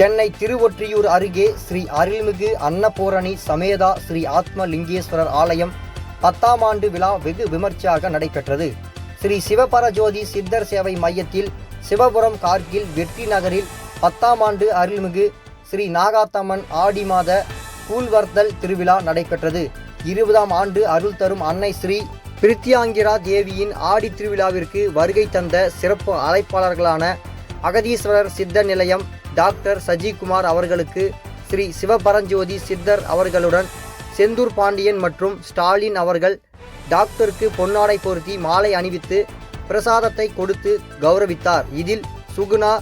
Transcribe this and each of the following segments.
சென்னை திருவொற்றியூர் அருகே ஸ்ரீ அருள்மிகு அன்னபூரணி சமேதா ஸ்ரீ ஆத்ம லிங்கேஸ்வரர் ஆலயம் பத்தாம் ஆண்டு விழா வெகு விமர்சையாக நடைபெற்றது. ஸ்ரீ சிவபரஜோதி சித்தர் சேவை மையத்தில் சிவபுரம் கார்கில் வெற்றி நகரில் பத்தாம் ஆண்டு அருள்மிகு ஸ்ரீ நாகாத்தம்மன் ஆடி மாத கூழ்வர்த்தல் திருவிழா நடைபெற்றது. இருபதாம் ஆண்டு அருள் தரும் அன்னை ஸ்ரீ பிரித்தியாங்கிரா தேவியின் ஆடி திருவிழாவிற்கு வருகை தந்த சிறப்பு அழைப்பாளர்களான அகதீஸ்வரர் சித்த நிலையம் டாக்டர் சஜிகுமார் அவர்களுக்கு ஸ்ரீ சிவபரஞ்சோதி சித்தர் அவர்களுடன் செந்தூர் பாண்டியன் மற்றும் ஸ்டாலின் அவர்கள் டாக்டருக்கு பொன்னாடை பொருத்தி மாலை அணிவித்து பிரசாதத்தை கொடுத்து கௌரவித்தார். இதில் சுகுணா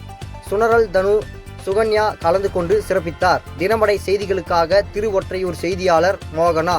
சுனரல் தனு சுகன்யா கலந்து கொண்டு சிறப்பித்தார். தினமடை செய்திகளுக்காக திருவொற்றையூர் செய்தியாளர் மோகனா.